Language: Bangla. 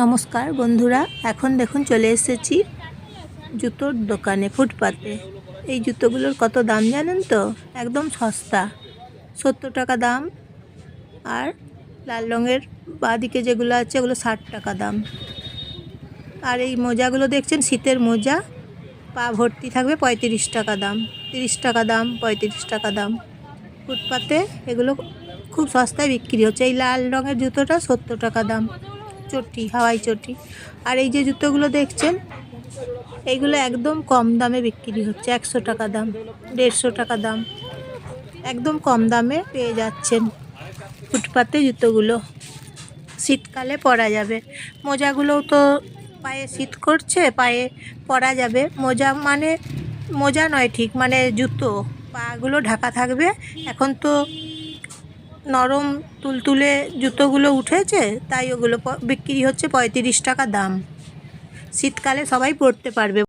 নমস্কার বন্ধুরা, এখন দেখুন চলে এসেছি জুতোর দোকানে, ফুটপাতে। এই জুতোগুলোর কত দাম জানেন তো? একদম সস্তা। সত্তর টাকা দাম আর লাল রঙের বাঁদিকে যেগুলো আছে, ওগুলো ষাট টাকা দাম। আর এই মোজাগুলো দেখছেন? শীতের মোজা। পা ভর্তি থাকবে পঁয়ত্রিশ টাকা দাম। তিরিশ টাকা দাম, পঁয়ত্রিশ টাকা দাম। ফুটপাতে এগুলো খুব সস্তায় বিক্রি হচ্ছে। এই লাল রঙের জুতোটা সত্তর টাকা দাম। চটি, হাওয়াই চটি। আর এই যে জুতোগুলো দেখছেন এইগুলো একদম কম দামে বিক্রি হচ্ছে, একশো টাকা দাম, দেড়শো টাকা দাম। একদম কম দামে পেয়ে যাচ্ছেন ফুটপাতে জুতোগুলো। শীতকালে পরা যাবে। মোজাগুলোও তো পায়ে শীত করছে, পায়ে পরা যাবে। মোজা মানে মোজা নয় ঠিক মানে জুতো। পাগুলো ঢাকা থাকবে। এখন তো নরম তুলতুলে জুতোগুলো উঠেছে, তাই ওগুলো বিক্রি হচ্ছে পঁয়ত্রিশ টাকা দাম। শীতকালে সবাই পরতে পারবে।